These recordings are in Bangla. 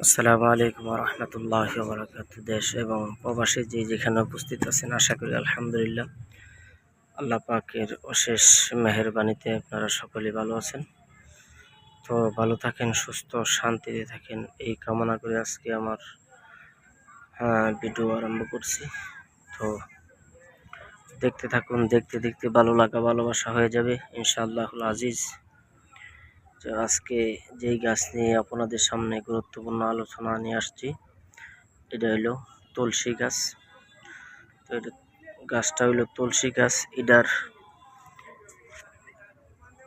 আসসালামু আলাইকুম রহমতুল্লাহ বরকাত দেশ এবং প্রবাসী যে যেখানে উপস্থিত আছেন, আশা করি আলহামদুলিল্লাহ। আল্লাহ পাকের অশেষ মেহরবানিতে আপনারা সকলে ভালো আছেন। তো ভালো থাকেন, সুস্থ, শান্তিতে থাকেন। এই কামনা করে আজকে আমার ভিডিও আরম্ভ করছি। তো দেখতে থাকুন, দেখতে দেখতে ভালো লাগা, ভালোবাসা হয়ে যাবে। ইনশাআল্লাহুল আজিজ। তো আজকে যেই গাছ নিয়ে আপনাদের সামনে গুরুত্বপূর্ণ আলোচনা নিয়ে আসছি, এটা হলো তুলসী গাছ। তো এটা গাছটা হইল তুলসী গাছ, এটার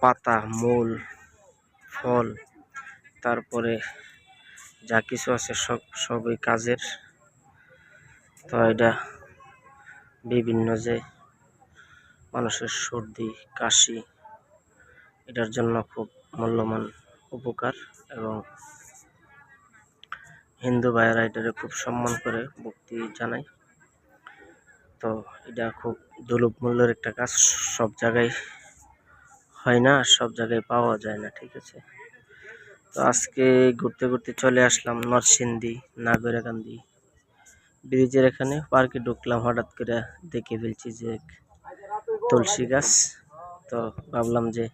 পাতা, মূল, ফল, তারপরে যা কিছু আছে সব, সবই কাজের। তো এটা বিভিন্ন যে মানুষের সর্দি, কাশি, এটার জন্য খুব মূল্যবান উপকার এবং হিন্দু ভাইয়েরা এটারে খুব সম্মান করে ভক্তি জানায় তো এটা খুব দুর্লভ মূল্যের একটা কাজ, সব জায়গায় হয় না সব জায়গায় পাওয়া যায় না, ঠিক আছে? তো আজকে ঘুরতে ঘুরতে চলে আসলাম নরসিংদী, নাগরাকান্দি ব্রিজের এখানে। পার্কে ঢুকলাম, হঠাৎ করে দেখে ফেলছি যে তুলসী গাছ। তো ভাবলাম যে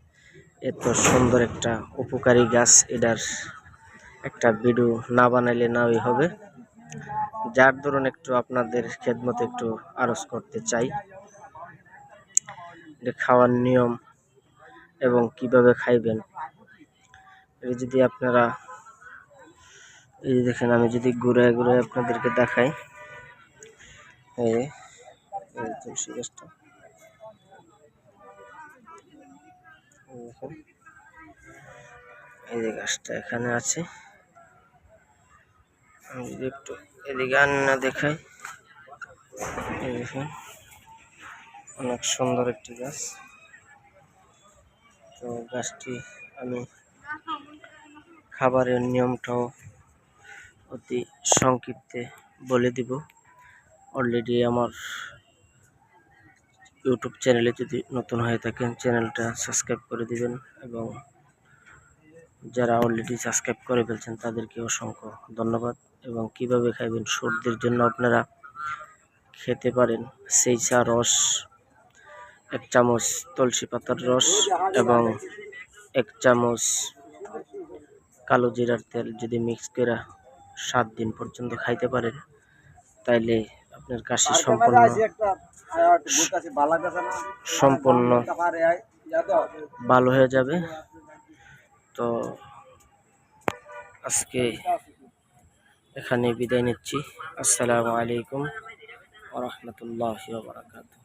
এত সুন্দর একটা উপকারী গাছ এটার একটা ভিডিও না বানাইলে নাওই হবে। যার ধরুন একটু আপনাদের খেদমত একটু আরজ করতে চাই। এটা খাওয়ার নিয়ম এবং কীভাবে খাইবেন। এটা যদি আপনারা, এই দেখেন আমি যদি ঘুরে ঘুরে আপনাদেরকে দেখাই। এই তুলসী গাছটা। এই গাছটা এখানে আছে। আমি যদি একটু এদিকে আন্না দেখাই, এই দেখেন, অনেক সুন্দর একটি গাছ। তো গাছটি আমি খাবারের নিয়মটাও অতি সংক্ষিপ্তে বলে দিব। অলরেডি আমার ইউটিউব চ্যানেলে যদি নতুন হয়ে থাকেন চ্যানেলটা সাবস্ক্রাইব করে দিবেন এবং যারা অলরেডি সাবস্ক্রাইব করে ফেলছেন, তাদেরকে অসংখ্য ধন্যবাদ। এবং কীভাবে খাইবেন, সর্দির জন্য আপনারা খেতে পারেন সেই চা রস, এক চামচ তুলসী পাতার রস এবং এক চামচ কালো জিরার তেল যদি মিক্স করে সাত দিন পর্যন্ত খাইতে পারেন, তাইলে আপনার কাশি সম্পূর্ণ সম্পন্ন ভালো হয়ে যাবে। তো আজকে এখানে বিদায় নিচ্ছি। আসসালামু আলাইকুম ওরহমতুল্লাহ বারাকাতুহ।